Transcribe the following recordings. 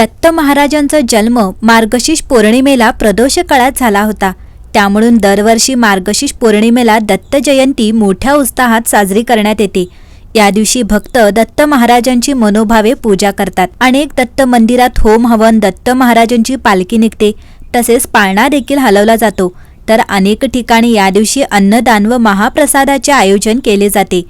दत्त महाराजांचा जन्म मार्गशीर्ष पौर्णिमेला प्रदोष काळात झाला होता. त्यामुळून दरवर्षी मार्गशीर्ष पौर्णिमेला दत्त जयंती मोठ्या उत्साहात साजरी करण्यात येते. या दिवशी भक्त दत्त महाराजांची मनोभावे पूजा करतात. अनेक दत्त मंदिरात होम हवन दत्त महाराजांची पालखी निघते. तसेच पाळणा देखील हलवला जातो. तर अनेक ठिकाणी या दिवशी अन्नदान व महाप्रसादाचे आयोजन केले जाते.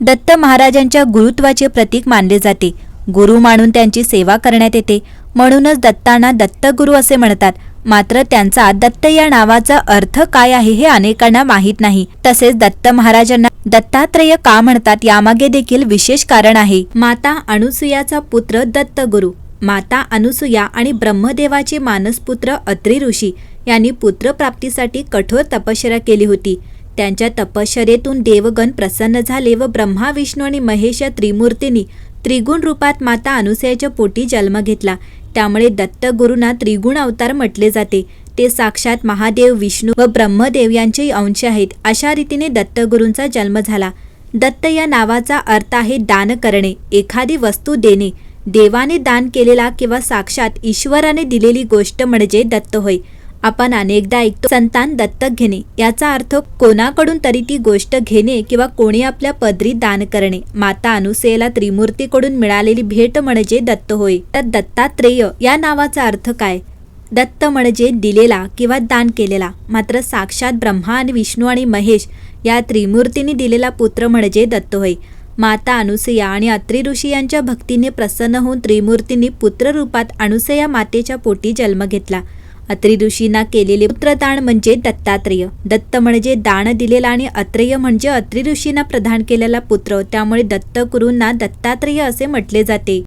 दत्त महाराजांच्या गुरुत्वाचे प्रतीक मानले जाते. गुरु मानून त्यांची सेवा करण्यात येते. म्हणूनच दत्तांना दत्तगुरु असे म्हणतात. मात्र त्यांचा दत्त या नावाचा अर्थ काय आहे हे अनेकांना माहीत नाही. तसेच दत्त महाराजांना दत्तात्रेय का म्हणतात यामागे देखील विशेष कारण आहे. माता अनुसुयाचा पुत्र दत्तगुरु माता अनुसुया आणि ब्रह्मदेवाचे मानसपुत्र अत्रि ऋषी यांनी पुत्रप्राप्तीसाठी कठोर तपश्चर्या केली होती. त्यांच्या तपश्चर्येतून देवगण प्रसन्न झाले व ब्रह्मा विष्णू आणि महेश या त्रिमूर्तींनी त्रिगुण रूपात माता अनुसयाच्या पोटी जन्म घेतला. त्यामुळे दत्तगुरूंना त्रिगुण अवतार म्हटले जाते. ते साक्षात महादेव विष्णू व ब्रह्मदेव यांचे अंश आहेत. अशा रीतीने दत्तगुरूंचा जन्म झाला. दत्त या नावाचा अर्थ आहे दान करणे एखादी वस्तू देणे. देवाने दान केलेला किंवा साक्षात ईश्वराने दिलेली गोष्ट म्हणजे दत्त होय. आपण अनेकदा ऐकतो संतान दत्तक घेणे. याचा अर्थ कोणाकडून तरी ती गोष्ट घेणे किंवा कोणी आपल्या पदरी दान करणे. माता अनुसेला त्रिमूर्तीकडून मिळालेली भेट म्हणजे दत्त होय. तर दत्तात्रेय या नावाचा अर्थ काय? दत्त म्हणजे दिलेला किंवा दान केलेला. मात्र साक्षात ब्रह्मा आणि विष्णू आणि महेश या त्रिमूर्तींनी दिलेला पुत्र म्हणजे दत्त होय. माता अनुसया आणि अत्री ऋषी यांच्या भक्तीने प्रसन्न होऊन त्रिमूर्तींनी पुत्ररूपात अनुसया मातेच्या पोटी जन्म घेतला. अत्री ऋषींना केलेले पुत्रदान म्हणजे दत्तात्रेय. दत्त म्हणजे दान दिलेला आणि अत्रेय म्हणजे अत्री ऋषींना प्रदान केलेला पुत्र. त्यामुळे दत्तगुरूंना दत्तात्रेय असे म्हटले जाते.